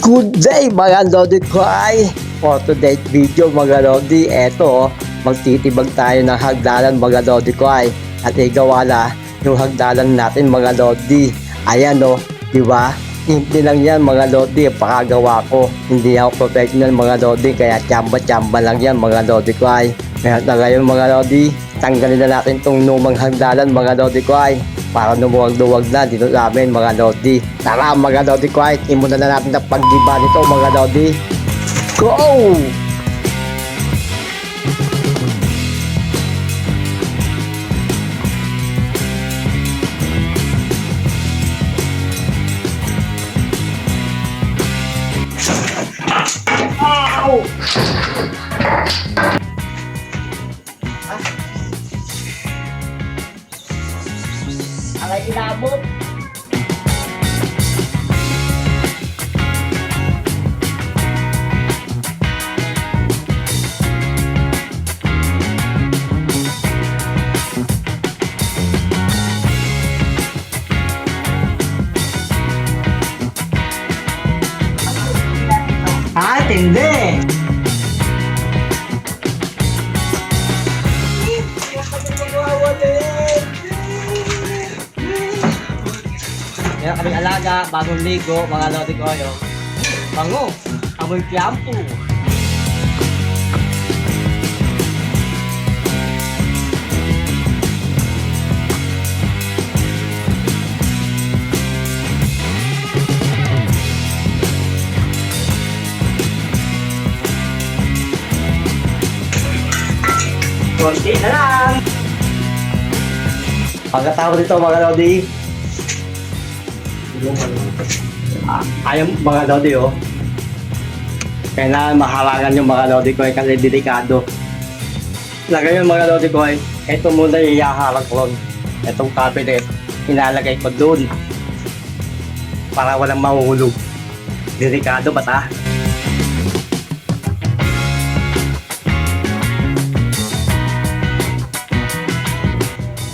Good day mga Lodi ay for today's video mga Lodi eto magtitibag tayo ng hagdanan mga Lodi ay at igawa na yung hagdanan natin mga Lodi. Ayan o di ba? Hindi lang yan mga Lodi pakagawa ko. Hindi ako professional mga Lodi kaya tsamba tsamba lang yan mga Lodi ay kaya na ngayon mga Lodi tanggalin na natin tong lumang hagdanan mga Lodi ay para lumuwag-luwag na dito sa amin mga Lodi. Tara mga Lodi quiet, imuna na natin ang paggiba nito mga Lodi. Go! Aray inabot. Ah, tindi. Meron kaming alaga, bagong ligo, mga lodi ko ayo. Bango, amoy tiyampo. Konti na lang. Pagkatapos nito mga lodi, ayaw mga lodi oh. Kailangan mahalangan yung mga lodi ko eh, kasi delikado. Lagay yung mga lodi ko ay, ito muna yung iyaharang ko. Itong cabinet, inalagay ko doon. Para walang mahuhulog. Delikado ba ta?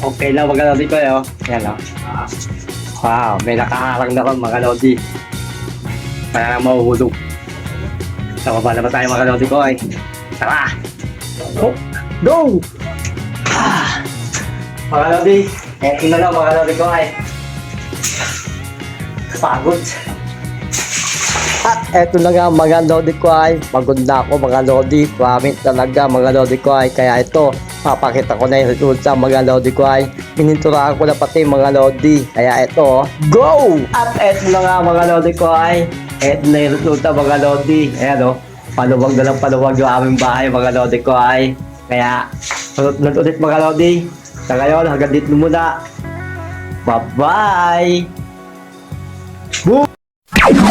Okay na mga lodi ko eh oh. Yan oh. Wow, may nakaharang na ron mga lodi. Para na mahuhulog. Sa baba naman tayo mga lodi ko ay. Tara! Go! Go! Ah! Mga lodi, eto na lang mga lodi ko ay. Pagod. At eto na nga mga lodi ko ay. Pagod na ako mga lodi. Promise talaga mga lodi ko ay. Kaya ito, papakita ko na yung result sa mga lodi ko ay pininturahan ko na pati mga lodi. Kaya ito go! At eto na nga mga lodi ko ay eto na yung resulta mga lodi. Ayan o paluwag na lang paluwag yung aming bahay mga lodi ko ay kaya sunod ulit mga lodi. Sa ngayon hanggang dito muna. Bye bye Boom!